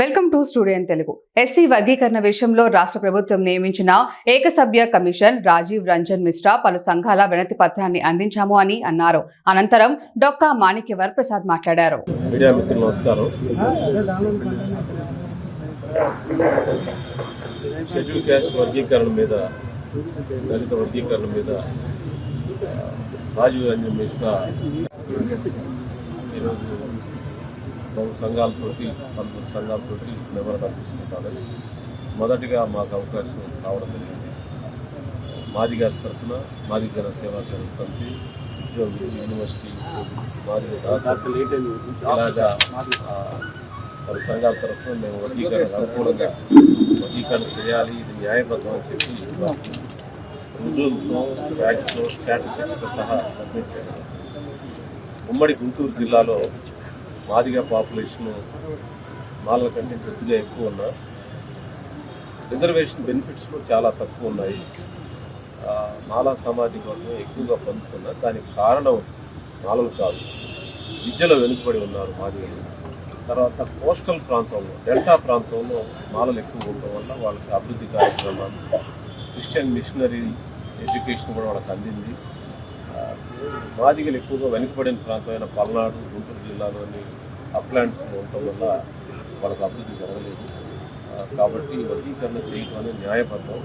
Welcome to studio Telugu. SC వర్గీకరణ విషయంలో రాష్ట్ర ప్రభుత్వం నియమించిన ఏకసభ్య కమిషన్ రాజీవ్ రంజన్ మిశ్రా పలు సంఘాల వినతి పత్రాన్ని అందించాము అని అన్నారు. అనంతరం డొక్కా మాణిక్యవర్ ప్రసాద్ మాట్లాడారు. షెడ్యూల్ క్యాస్ట్ వర్గీకరణ మీద దళిత వర్గీకరణ మీద రాజీవ్ రంజన్ మిశ్రా ఈరోజు బహు సంఘాలతోటి పలువురు సంఘాలతోటి మెమోరం తీసుకుంటాను మొదటిగా మాకు అవకాశం రావడం జరిగింది. మాదిగారి తరఫున మాది జన సేవా సమితి ఉద్యోగులు యూనివర్సిటీ మాది ఇలాగా ఆ, పలు సంఘాల తరఫున మేము వర్గీకరణ అనుకూలంగా వర్గీకరణ చేయాలి ఇది న్యాయబద్ధం అని చెప్పి రుజువులతో ఫ్యాక్ట్స్తో స్టాటిస్టిక్స్తో సహా సబ్మిట్ ఉమ్మడి గుంటూరు జిల్లాలో మాదిగా పాపులేషన్ మాలల కంటే కొద్దిగా ఎక్కువ ఉన్నా రిజర్వేషన్ బెనిఫిట్స్ చాలా తక్కువ ఉన్నాయి. మాలా సామాజిక వర్గం ఎక్కువగా పొందుతున్నారు దానికి కారణం మాలలు కాదు. విద్యలో వెనుకబడి ఉన్నారు మాదిగలు. తర్వాత కోస్టల్ ప్రాంతంలో డెల్టా ప్రాంతంలో మాలలు ఎక్కువ ఉండటం వల్ల వాళ్ళకి అభివృద్ధి కార్యక్రమాలు క్రిస్టియన్ మిషనరీ ఎడ్యుకేషన్ కూడా వాళ్ళకి అందింది. మాదిగలు ఎక్కువగా వెనుకబడిన ప్రాంతమైన పల్నాడు గుంటూరు జిల్లాలోని అప్లాంట్స్ ఉండటం వల్ల వాళ్ళకి అభివృద్ధి జరగలేదు. కాబట్టి ఈ వర్గీకరణ చేయడం అనేది న్యాయబద్ధం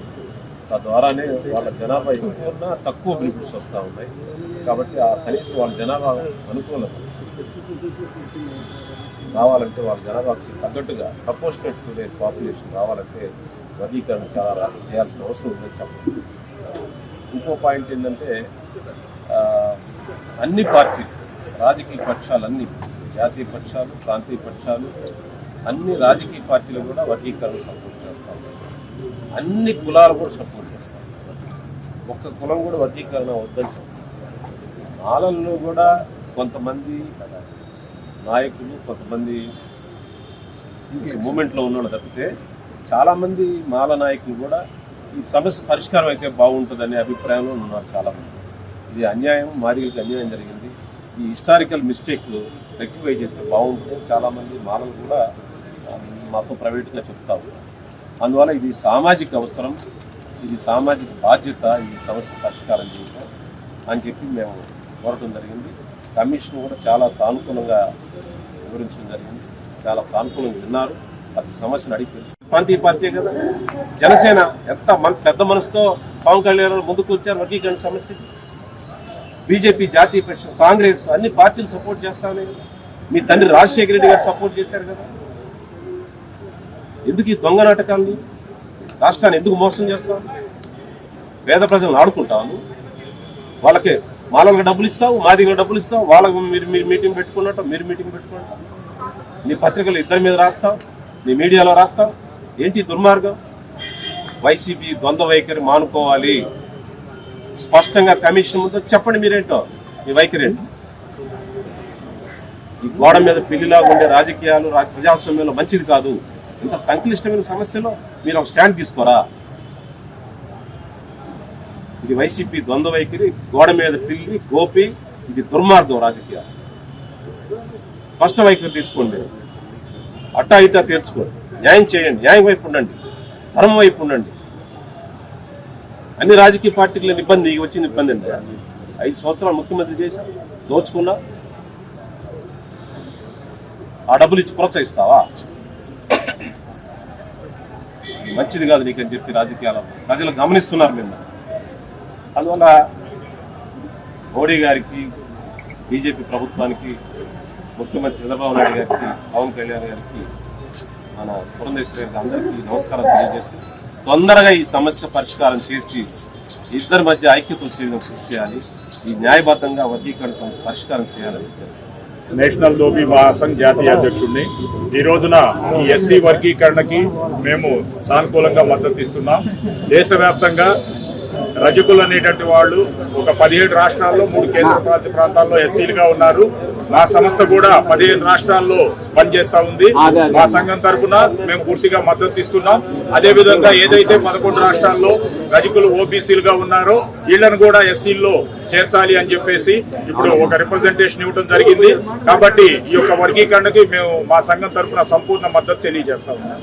తద్వారానే వాళ్ళ జనాభా ఎక్కువన్నా తక్కువ బెనిఫిట్స్ వస్తూ ఉన్నాయి. కాబట్టి ఆ కనీసం వాళ్ళ జనాభా అనుకూలత రావాలంటే వాళ్ళ జనాభాకి తగ్గట్టుగా ప్రపోర్షనెట్ టు పాపులేషన్ రావాలంటే వర్గీకరణ చాలా చేయాల్సిన అవసరం ఉందని చెప్పండి ఇంకో పాయింట్ ఏంటంటే అన్ని పార్టీలు రాజకీయ పక్షాలన్నీ జాతీయ పక్షాలు ప్రాంతీయ పక్షాలు అన్ని రాజకీయ పార్టీలు కూడా వర్గీకరణ సపోర్ట్ చేస్తాం. అన్ని కులాలు కూడా సపోర్ట్ చేస్తాం. ఒక్క కులం కూడా వర్గీకరణ వద్దని చెప్పం మాలల్లో కూడా కొంతమంది నాయకులు కొంతమంది మూమెంట్లో ఉన్నవాళ్ళు తప్పితే చాలామంది మాల నాయకులు కూడా ఈ సమస్య పరిష్కారం అయితే బాగుంటుందనే అభిప్రాయంలో ఉన్నారు చాలామంది. ఇది అన్యాయం మాదిగకి అన్యాయం జరిగింది. ఈ హిస్టారికల్ మిస్టేక్ రెక్టిఫై చేస్తే బాగుంటుంది. చాలామంది మానవులు కూడా మాతో ప్రైవేట్గా చెప్తా ఉన్నారు. అందువల్ల ఇది సామాజిక అవసరం ఇది సామాజిక బాధ్యత ఈ సమస్య పరిష్కారం చేయటం అని చెప్పి మేము కోరటం జరిగింది. కమిషన్ కూడా చాలా సానుకూలంగా వివరించడం జరిగింది. చాలా సానుకూలంగా విన్నారు. ప్రతి సమస్యను అడిగి తెలుసు. ప్రాంతీయ పార్టీ కదా. జనసేన ఎంత మన- పెద్ద మనసుతో పవన్ కళ్యాణ్ ముందుకు వచ్చారు వర్గీకరణ సమస్య. బీజేపీ జాతీయ పరిషత్ కాంగ్రెస్ అన్ని పార్టీలు సపోర్ట్ చేస్తానే మీ తండ్రి రాజశేఖర రెడ్డి గారు సపోర్ట్ చేశారు కదా. ఎందుకు ఈ దొంగ నాటకాలు రాష్ట్రాన్ని ఎందుకు మోసం చేస్తాం పేద ప్రజలను ఆడుకుంటాను వాళ్ళకి వాళ్ళకి డబ్బులు ఇస్తావు మా దగ్గర డబ్బులు ఇస్తావు వాళ్ళకు మీరు మీరు మీటింగ్ పెట్టుకున్నట్టు మీరు మీటింగ్ పెట్టుకున్నట్టు నీ పత్రికలు ఇద్దరి మీద రాస్తావు నీ మీడియాలో రాస్తావు. ఏంటి దుర్మార్గం? వైసీపీ ద్వంద్వ వైఖరి మానుకోవాలి. స్పష్టంగా కమిషన్ ముందు చెప్పండి మీరేంటో? మీ వైఖరి ఈ గోడ మీద పిల్లిలా ఉండే రాజకీయాలు ప్రజాస్వామ్యంలో మంచిది కాదు. ఇంత సంక్లిష్టమైన సమస్యలో మీరు ఒక స్టాండ్ తీసుకోరా? ఇది వైసీపీ ద్వంద్వ వైఖరి గోడ మీద పిల్లి గోపి ఇది దుర్మార్గం రాజకీయాలు. స్పష్ట వైఖరి తీసుకోండి. అట్టా ఇట్టా తీర్చుకోండి. న్యాయం చేయండి. న్యాయం వైపు ఉండండి. ధర్మం వైపు ఉండండి. అన్ని రాజకీయ పార్టీల ఇబ్బంది వచ్చిన ఇబ్బంది ఎంత ఐదు సంవత్సరాలు ముఖ్యమంత్రి చేసి దోచుకున్నా? ఆ డబ్బులు ఇచ్చి ప్రోత్సహిస్తావా? మంచిది కాదు నీకని చెప్పి రాజకీయాలు ప్రజలు గమనిస్తున్నారు నిన్న. అందువల్ల మోడీ గారికి బీజేపీ ప్రభుత్వానికి ముఖ్యమంత్రి చంద్రబాబు నాయుడు గారికి పవన్ కళ్యాణ్ గారికి మన పురంధేశ్వరి గారికి అందరికీ నమస్కారం తెలియజేస్తూ తొందరగా ఈ సమస్య పరిష్కారం చేసి ఇద్దరి మధ్య ఐక్యత వచ్చేందుకు కృషి చేయాలి. ఈ న్యాయబద్ధంగా వర్గీకరణ సమస్య పరిష్కారం చేయాలని నేషనల్ దోబీ మహాసంఘ్ జాతీయ అధ్యక్షుడిని ఈ రోజున ఈ ఎస్సీ వర్గీకరణకి మేము సానుకూలంగా మద్దతు ఇస్తున్నాం. దేశవ్యాప్తంగా రజకులు అనేటువంటి వాళ్ళు ఒక పదిహేడు రాష్ట్రాల్లో మూడు కేంద్ర పాలిత ప్రాంతాల్లో ఎస్సీలుగా ఉన్నారు. మా సంస్థ కూడా పదిహేను రాష్ట్రాల్లో పనిచేస్తా ఉంది. మా సంఘం తరపున మేము పూర్తిగా మద్దతు ఇస్తున్నాం. అదే విధంగా ఏదైతే పదకొండు రాష్ట్రాల్లో రజకులు ఓబీసీలుగా ఉన్నారో వీళ్ళను కూడా ఎస్సీల్లో చేర్చాలి అని చెప్పేసి ఇప్పుడు ఒక రిప్రజెంటేషన్ ఇవ్వడం జరిగింది. కాబట్టి ఈ యొక్క వర్గీకరణకి మేము మా సంఘం తరపున సంపూర్ణ మద్దతు తెలియజేస్తా ఉన్నాం.